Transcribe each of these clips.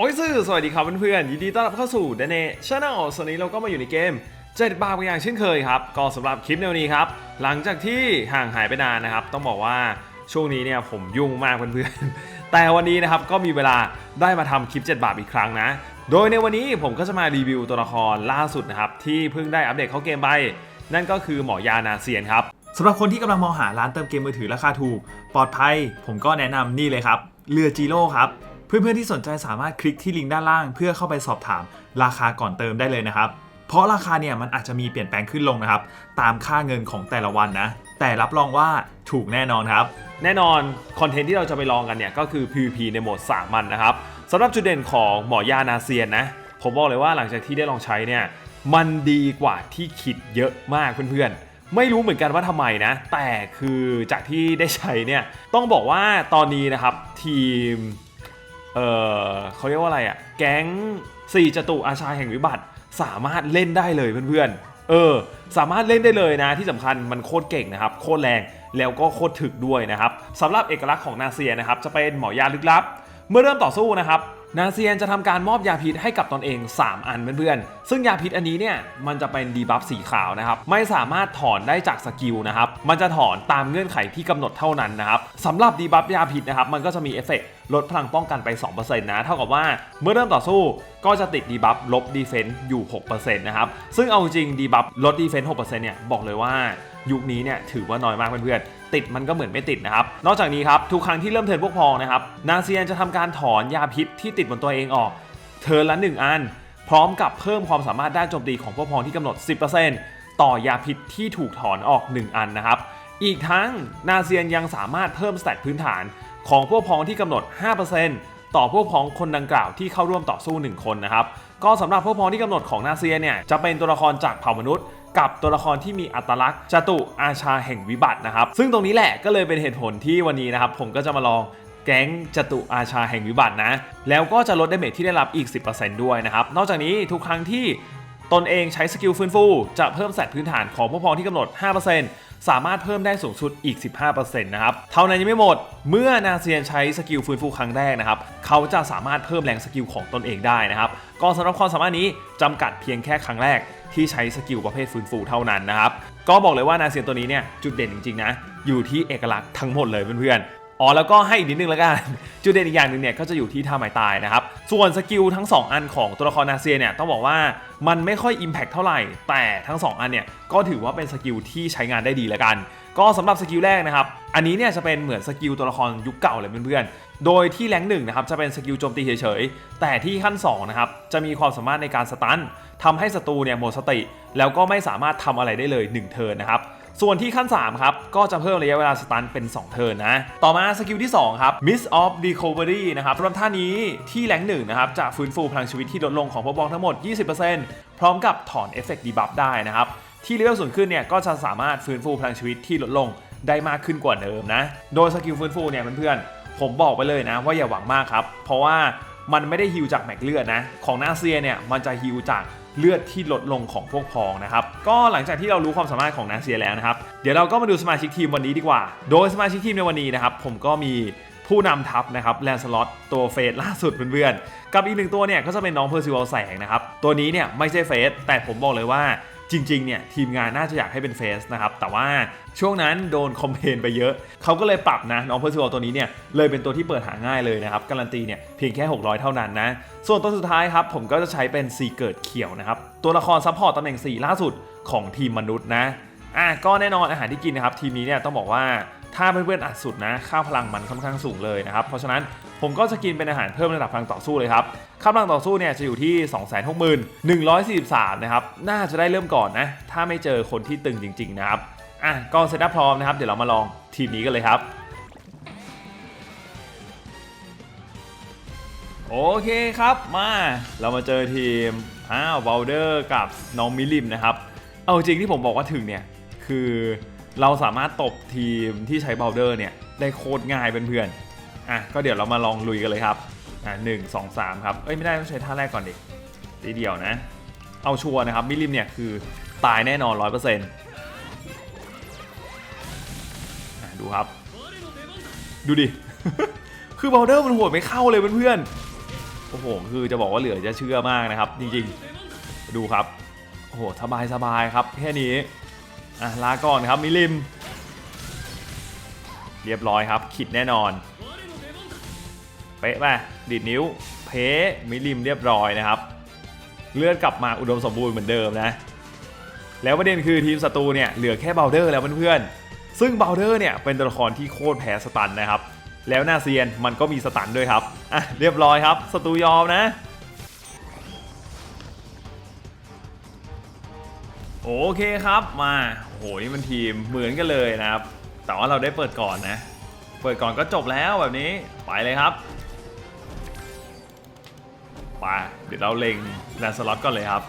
โอ้ยสื่อสวัสดีครับเพื่อนๆยินดีต้อนรับเข้าสู่เดเนชาแนลส่วนนี้เราก็มาอยู่ในเกมเจ็ดบาปกันอย่างเช่นเคยครับ ก็สำหรับคลิปในวันนี้ครับ หลังจากที่ห่างหายไปนานนะครับ ต้องบอกว่าช่วงนี้เนี่ยผมยุ่งมากเพื่อนๆ แต่วันนี้นะครับก็มีเวลาได้มาทำคลิป7บาปอีกครั้งนะ โดยในวันนี้ผมก็จะมารีวิวตัวละครล่าสุดนะครับที่เพิ่งได้อัปเดตเข้าเกมไป นั่นก็คือหมอยานาเซียนครับสำหรับคนที่กำลังมองหาร้านเติมเกมมือถือราคาถูก ปลอดภัย ผมก็แนะนำนี่เลยครับเรือจีโร่ครับ เพื่อนๆที่สนใจสามารถคลิกที่ลิงก์ด้านล่าง เพื่อเข้าไปสอบถามราคาก่อนเติมได้เลยนะครับ เพราะราคาเนี่ยมันอาจจะมีเปลี่ยนแปลงขึ้นลงนะครับ ตามค่าเงินของแต่ละวันนะ แต่รับรองว่าถูกแน่นอนครับ แน่นอนคอนเทนต์ที่เราจะไปลองกันเนี่ยก็คือ PVP ในโหมดสามัญนะครับสำหรับจุดเด่นของหมอยานาเซียนนะผมบอกเลยว่าหลังจากที่ได้ลองใช้เนี่ยมันดีกว่าที่คิดเยอะมากเพื่อนๆไม่รู้เหมือนกันว่าทำไมนะ แต่คือจากที่ได้ใช้เนี่ย ต้องบอกว่าตอนนี้นะครับ ทีม เออเขาเรียกว่าอะไรอะ่ะ แก๊งสี่จตุอาชาแห่งวิบัติ สามารถเล่นได้เลยเพื่อนๆ เออ สามารถเล่นได้เลยนะ ที่สำคัญมันโคตรเก่งนะครับ โคตรแรง แล้วก็โคตรถึกด้วยนะครับสำหรับเอกลักษณ์ของนาเซียนะครับ จะเป็นหมอยาลึกลับ เมื่อเริ่มต่อสู้นะครับ นาเซียนจะทำการมอบยาพิษให้กับตนเอง 3 อันเพื่อนๆ ซึ่งยาพิษอันนี้เนี่ยมันจะเป็นดีบัฟสีขาวนะครับ ไม่สามารถถอนได้จากสกิลนะครับ มันจะถอนตามเงื่อนไขที่กำหนดเท่านั้นนะครับสำหรับดีบัฟยาพิษนะครับ มันก็จะมีเอฟเฟกต์ลดพลังป้องกันไป 2%นะ เท่ากับว่าเมื่อเริ่มต่อสู้ก็จะติดดีบัฟลบดีเฟนต์อยู่ 6%นะครับ ซึ่งเอาจริงดีบัฟลดดีเฟนต์6%เนี่ยบอกเลยว่า ยุคนี้เนี่ยถือว่าน้อยมากเพื่อนๆติดมันก็เหมือนไม่ติดนะครับ นอกจากนี้ครับทุกครั้งที่เริ่มเทินพวกพองนะครับนาเซียนจะทำการถอนยาพิษที่ติดบนตัวเองออก เทินละ 1 อัน พร้อมกับเพิ่มความสามารถด้านโจมตีของพวกพองที่กำหนด 10%ต่อยาพิษที่ถูกถอนออก 1 อันนะครับ อีกทั้งนาเซียนยังสามารถเพิ่มสแตทพื้นฐานของพวกพองที่กำหนด 5%ต่อพวกพ้องคนดังกล่าวที่เข้าร่วมต่อสู้ 1 คนนะครับ ก็สำหรับพวกพ้องที่กำหนดของนาเซียนเนี่ยจะเป็นตัวละครจากเผ่ามนุษย์ กับตัวละครที่มีอัตลักษณ์จตุอาชาแห่งวิบัตินะครับ ซึ่งตรงนี้แหละก็เลยเป็นเหตุผลที่วันนี้นะครับ ผมก็จะมาลองแก๊งจตุอาชาแห่งวิบัตินะ แล้วก็จะลดดาเมจที่ได้รับอีก 10%ด้วยนะครับ นอกจากนี้ทุกครั้งที่ตนเองใช้สกิลฟื้นฟู จะเพิ่มแสตพื้นฐานของพวกพ้องที่กำหนด 5% สามารถเพิ่มได้สูงสุดอีก 15%นะครับ เท่านั้นยังไม่หมด เมื่อนาเซียนใช้สกิลฟื้นฟูครั้งแรกนะครับ เขาจะสามารถเพิ่มแรงสกิลของตนเองได้นะครับ ก็สำหรับความสามารถนี้จำกัดเพียงแค่ครั้งแรกที่ใช้สกิลประเภทฟื้นฟูเท่านั้นนะครับ ก็บอกเลยว่านาเซียนตัวนี้เนี่ยจุดเด่นจริงๆนะ อยู่ที่เอกลักษณ์ทั้งหมดเลยเพื่อนๆ อ๋อแล้วก็ให้อีกนิดนึงแล้วกัน จุดเด่นอีกอย่างหนึ่งเนี่ยก็จะอยู่ที่ท่าไม้ตายนะครับ ส่วนสกิลทั้ง 2 อันของตัวละครนาเซียเนี่ยต้องบอกว่ามันไม่ค่อย Impact เท่าไหร่ แต่ทั้ง 2 อันเนี่ยก็ถือว่าเป็นสกิลที่ใช้งานได้ดีแล้วกัน ก็สำหรับสกิลแรกนะครับ อันนี้เนี่ยจะเป็นเหมือนสกิลตัวละครยุคเก่าเลยเพื่อนๆ โดยที่แรงหนึ่งนะครับจะเป็นสกิลโจมตีเฉยๆ แต่ที่ขั้น2นะครับจะมีความสามารถในการสตันทำให้ศัตรูเนี่ยหมดสติ แล้วก็ไม่สามารถทำอะไรได้เลย1เทิร์นนะครับ ส่วนที่ขั้น 3 ครับ ก็จะเพิ่มระยะเวลาสตันเป็น 2 เทิร์นนะ ต่อมาสกิลที่ 2 ครับ Miss of Recovery นะครับสำหรับท่านี้ที่แรงหนึ่งนะครับ จะฟื้นฟูพลังชีวิตที่ลดลงของพวกบองทั้งหมด 20%พร้อมกับถอนเอฟเฟกต์ดีบัฟได้นะครับ ที่เลเวลสูงขึ้นเนี่ยก็จะสามารถฟื้นฟูพลังชีวิตที่ลดลงได้มากขึ้นกว่าเดิมนะ โดยสกิลฟื้นฟูเนี่ยเพื่อนๆ ผมบอกไปเลยนะ ว่าอย่าหวังมากครับ เพราะว่ามันไม่ได้ฮิวจากแม็กเลือดนะ ของนาเซียเนี่ยมันจะฮิวจาก เลือดที่ลดลงของพวกพองนะครับ ก็หลังจากที่เรารู้ความสามารถของนาเซียแล้วนะครับ เดี๋ยวเราก็มาดูสมาชิกทีมวันนี้ดีกว่า โดยสมาชิกทีมในวันนี้นะครับ ผมก็มีผู้นำทัพนะครับแลนสล็อตตัวเฟสล่าสุดเพื่อนๆ กับอีกหนึ่งตัวเนี่ยก็จะเป็นน้องเพอร์ซิวอลแสงนะครับ ตัวนี้เนี่ยไม่ใช่เฟสแต่ผมบอกเลยว่า จริงๆเนี่ยทีมงานน่าจะอยากให้เป็นเฟสนะครับแต่ว่าช่วงนั้นโดนคอมเพนไปเยอะเขาก็เลยปรับนะน้องเพอร์ซิวลตัวนี้เนี่ยเลยเป็นตัวที่เปิดหาง่ายเลยนะครับการันตีเนี่ยเพียงแค่ 600 เท่านั้นนะส่วนตัวสุดท้ายครับผมก็จะใช้เป็นซีเกิดเขียวนะครับตัวละครซัพพอร์ตตำแหน่ง 4 ล่าสุดของทีมมนุษย์นะอะก็แน่นอนอาหารที่กินนะครับทีมนี้เนี่ยต้องบอกว่าถ้าเพื่อนๆอัดสุดนะค่าพลังมันค่อนข้างสูงเลยนะครับเพราะฉะนั้น ผมก็จะกินเป็นอาหารเพิ่มระดับพลังต่อสู้เลยครับค่าพลังต่อสู้เนี่ยจะอยู่ที่ 261,143 นะครับ น่าจะได้เริ่มก่อนนะ ถ้าไม่เจอคนที่ตึงจริง ๆ นะครับ อะกองเซตอัพพร้อมนะครับ เดี๋ยวเรามาลองทีมนี้กันเลยครับ โอเคครับ มาเรามาเจอทีมอ้าวบอลเดอร์กับน้องมิลิมนะครับ เอาจริงที่ผมบอกว่าถึงเนี่ย คือเราสามารถตบทีมที่ใช้บอลเดอร์เนี่ยได้โคตรง่ายเพื่อนๆ อะก็เดี๋ยวเรามาลองลุยกันเลยครับอะหนึ่งสองสามครับเอ้ยไม่ได้ต้องใช้ท่าแรกก่อนดิทีเดียวนะ เอาชัวร์นะครับมิลิมเนี่ยคือตายแน่นอนร้อยเปอร์เซ็นต์ดูครับ ดูดิ คือบอลเดอร์มันหัวไม่เข้าเลยเพื่อนๆโอ้โหคือจะบอกว่าเหลือจะเชื่อมากนะครับ จริงๆ ดูครับโอ้โหสบายสบายครับแค่นี้อะลาก่อนครับมิลิม เรียบร้อยครับขิดแน่นอน เป๊ะไปดีดนิ้ว เพมิลิมเรียบร้อยนะครับ เลือดกลับมาอุดมสมบูรณ์เหมือนเดิมนะ แล้วประเด็นคือทีมศัตรูเนี่ยเหลือแค่เบลเดอร์แล้วเพื่อนๆ ซึ่งเบลเดอร์เนี่ยเป็นตัวละครที่โคตรแพ้สตันนะครับ แล้วหนาเซียนมันก็มีสตันด้วยครับ อะเรียบร้อยครับศัตรูยอมนะ โอเคครับมาโอ้โหนี่มันทีมเหมือนกันเลยนะครับ แต่ว่าเราได้เปิดก่อนนะ เปิดก่อนก็จบแล้วแบบนี้ไปเลยครับ ไปเดี๋ยวเราเล็งแลนสล็อตก่อนเลยครับ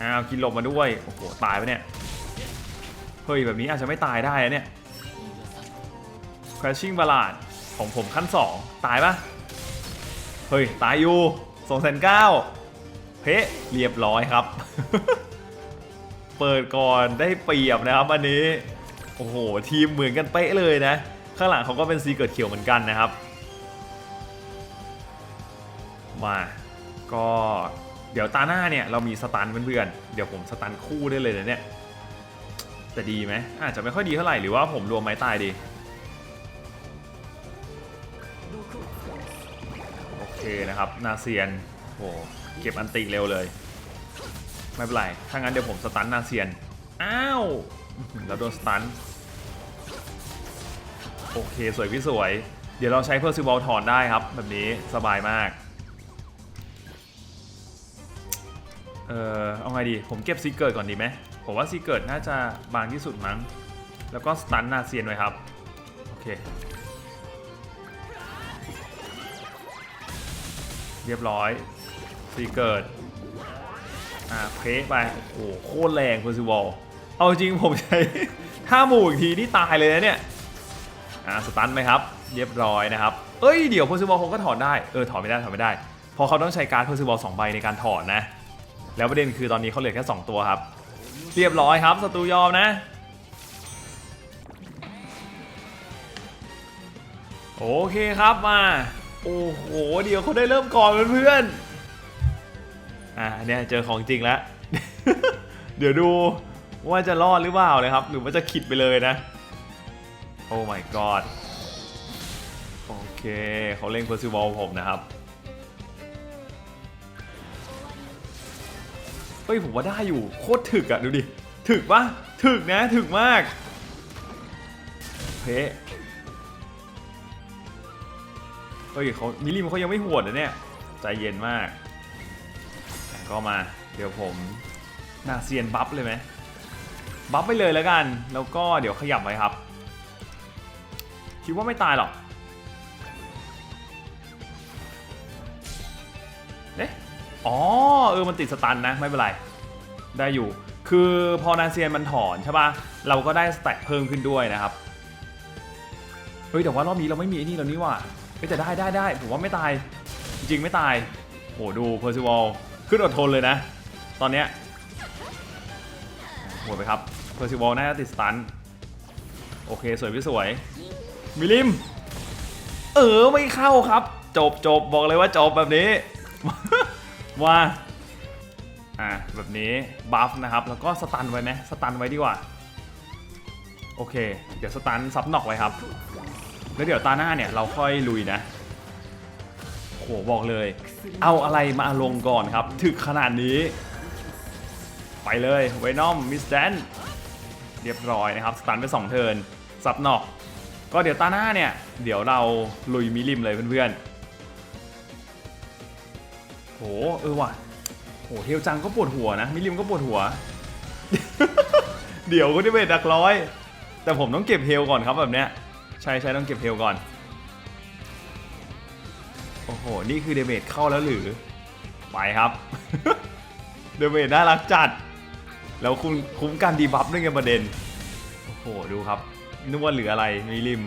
อ้าวกินลบมาด้วย โอ้โห ตายไปะเนี่ย เฮ้ย แบบนี้อาจจะไม่ตายได้เนี่ย Crashing Ballad ของผมขั้น 2 ตายปะเฮ้ย ตายอยู่2 9 0 0เพะเรียบร้อยครับ เปิดก่อนได้เปรียบนะครับอันนี้ โอ้โห ทีมเหมือนกันเป๊ะเลยนะ ข้างหลังเขาก็เป็นซีเกิดเขียวเหมือนกันนะครับ มาก็เดี๋ยวตาหน้าเนี่ยเรามีสตันเพื่อนๆ เดี๋ยวผมสตันคู่ได้เลยนะเนี่ย แต่ดีไหมอาจจะไม่ค่อยดีเท่าไหร่หรือว่าผมรวมไม้ตายดี โอเคนะครับ นาเซียนโหเก็บอันติเร็วเลย ไม่เป็นไร ถ้างั้นเดี๋ยวผมสตันนาเซียน อ้าว แล้วโดนสตัน โอเคสวยพี่สวย เดี๋ยวเราใช้เพอร์ซิบอลถอนได้ครับ แบบนี้สบายมาก เออเอาไงดี ผมเก็บซีเกิร์ก่อนดีไหม ผมว่าซีเกิร์น่าจะบางที่สุดมั้ง แล้วก็สตันนาเซียนไว้ครับ โอเค เรียบร้อยซีเกิร์อ่า เพะไป โอ้โห โคตรแรงเพอร์ซิวอล เอาจริงผมใช้ ถ้าหมู่อีกทีนี่ตายเลยนะเนี่ย อ่า สตันไหมครับ เรียบร้อยนะครับ เอ้ย เดี๋ยวเพอร์ซิวอลคงก็ถอนได้ เออ ถอนไม่ได้ ถอนไม่ได้ พอเขาต้องใช้การ์ดเพอร์ซิวอลสองใบในการถอนนะ แล้วประเด็นคือตอนนี้เขาเหลือแค่ 2 ตัวครับ เรียบร้อยครับศัตรูยอมนะ โอเคครับมา โอ้โห เดี๋ยวเขาได้เริ่มก่อนเพื่อนๆอะอันเนี้ยเจอของจริงแล้ว เดี๋ยวดูว่าจะรอดหรือเปล่านะครับ หรือว่าจะขิดไปเลยนะ โอ้ my god โอเคเขาเล่น p e r c i v a l ผมนะครับ ฮ้ยผมว่าได้อยู่โคตรถึกอะดูดิถึกปะถึกนะถึกมากเพะเฮ้ยเขามิลลิมเขายังไม่หวดนะเนี่ยใจเย็นมากก็มาเดี๋ยวผมนาเซียนบัฟเลยไหมบัฟไปเลยแล้วกัน แล้วก็เดี๋ยวขยับไว้ครับ คิดว่าไม่ตายหรอกเอ๊ะอ๋อเออมันติดสตันนะไม่เป็นไร ได้อยู่ คือพอนาเซียนมันถอนใช่ปะเราก็ได้สแต็กเพิ่มขึ้นด้วยนะครับ เฮ้ยแต่ว่ารอบนี้เราไม่มีไอ้นี่แล้วนี่ว่ะเฮ้ยแต่ได้ได้ได้ผมว่าไม่ตาย จริงไม่ตายโหดูเพอร์ซิวอลขึ้นอดทนเลยนะ ตอนเนี้ยโหดไปครับเพอร์ซิวอลน่าจะติดสตันโอเคสวยพี่สวย มิลิม เออไม่เข้าครับ จบจบบอกเลยว่าจบแบบนี้ว่า อ่าแบบนี้บัฟนะครับแล้วก็สตันไว้ไหมสตันไว้ดีกว่า โอเค เดี๋ยวสตันซับนอกไว้ครับ แล้วเดี๋ยวตาหน้าเนี่ยเราค่อยลุยนะโหบอกเลย เอาอะไรมาลงก่อนครับ ถึกขนาดนี้ ไปเลยเวนอมมิสแดนเรียบร้อยนะครับ สตันไป 2 เทิร์นซับนอกก็เดี๋ยวตาหน้าเนี่ย เดี๋ยวเราลุยมิลิมเลยเพื่อนๆโหเออว่ะ หเทลจังก็ปวดหัวนะมิลิมก็ปวดหัว เดี๋ยวก็ได้เวทดักร้อย แต่ผมต้องเก็บเฮลก่อนครับแบบเนี้ยใช่ใช่ต้องเก็บเฮลก่อน โอ้โห นี่คือเดเมจเข้าแล้วหรือ ไปครับ เดเมจน่ารักจัด แล้วคุณคุ้มกันดีบัฟด้วยไงประเด็น โอ้โห ดูครับนึกว่าเหลืออะไรมีริม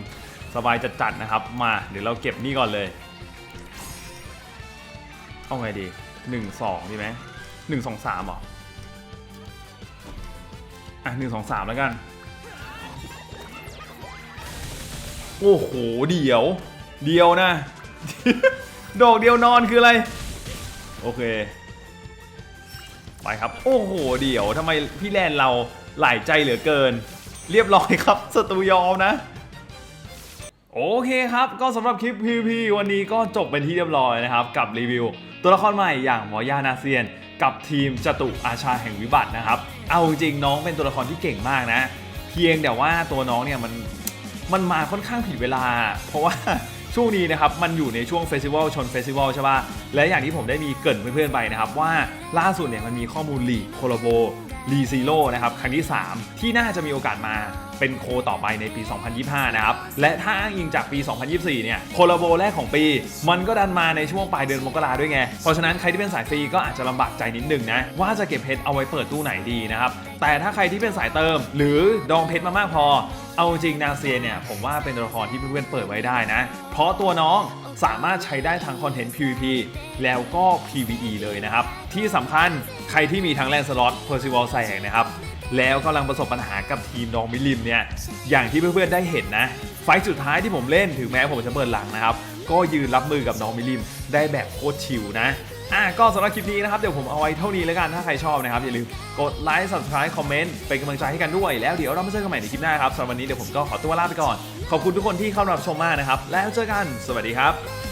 สบายจัดๆนะครับ มาเดี๋ยวเราเก็บนี่ก่อนเลย เอาไงดีหนึ่งสองดีไหม หนึ่งสองสามหรอ อะหนึ่งสองสามแล้วกัน โอ้โห เดี๋ยว เดียวนะ ดอกเดียวนอนคืออะไร โอเค ไปครับ โอ้โห เดี๋ยวทำไมพี่แลนเราหลายใจเหลือเกิน เรียบร้อยครับสตูยอมนะโอเคครับ ก็สำหรับคลิป PVP วันนี้ก็จบเป็นที่เรียบร้อยนะครับ กับรีวิว ตัวละครใหม่อย่างหมอยานาเซียน กับทีมจตุอาชาแห่งวิบัตินะครับ เอาจริงๆน้องเป็นตัวละครที่เก่งมากนะ เพียงแต่ว่าตัวน้องเนี่ยมันมันมาค่อนข้างผิดเวลา เพราะว่าช่วงนี้นะครับมันอยู่ในช่วงเฟสติวัลชนเฟสติวัลใช่ป่ะและอย่างที่ผมได้มีเกินเพื่อนๆไปนะครับว่าล่าสุดเนี่ยมันมีข้อมูลลีโคโลโบ รีซีโร่นะครับครั้งที่ 3 ที่น่าจะมีโอกาสมาเป็นโคต่อไปในปี 2025 นะครับ และถ้าอ้างอิงจากปี 2024 เนี่ยโคโลโบแรกของปี มันก็ดันมาในช่วงปลายเดือนมกราด้วยไง เพราะฉะนั้นใครที่เป็นสายฟรีก็อาจจะลำบากใจนิดนึงนะ ว่าจะเก็บเพชรเอาไว้เปิดตู้ไหนดีนะครับ แต่ถ้าใครที่เป็นสายเติม หรือดองเพชรมามากพอ เอาจริงนาเซียเนี่ยผมว่าเป็นตัวละครที่เพื่อนๆเปิดไว้ได้นะ เพราะตัวน้องสามารถใช้ได้ทั้งคอนเทนต์ PVP แล้วก็ PVE เลยนะครับ ที่สำคัญ รที่มีทั้งแลนสล็อตเพอร์ซิวอลแสงนะครับ แล้วกำลังประสบปัญหากับทีมดองมิลิมเนี่ย อย่างที่เพื่อนๆได้เห็นนะ ไฟสุดท้ายที่ผมเล่นถึงแม้ผมจะเปิดหลังนะครับ ก็ยืนรับมือกับน้องมิลิมได้แบบโคตรชิลนะอะก็สำหรับคลิปนี้นะครับ เดี๋ยวผมเอาไว้เท่านี้แล้วกัน ถ้าใครชอบนะครับ อย่าลืมกดไลค์ subscribe คอมเมนต์เป็นกำลังใจให้กันด้วย แล้วเดี๋ยวเรามาเจอกันใหม่ในคลิปหน้าครับสำหรับวันนี้เดี๋ยวผมก็ขอตัวลาไปก่อน ขอบคุณทุกคนที่เข้ามารับชมมากนะครับ แล้วเจอกัน สวัสดีครับ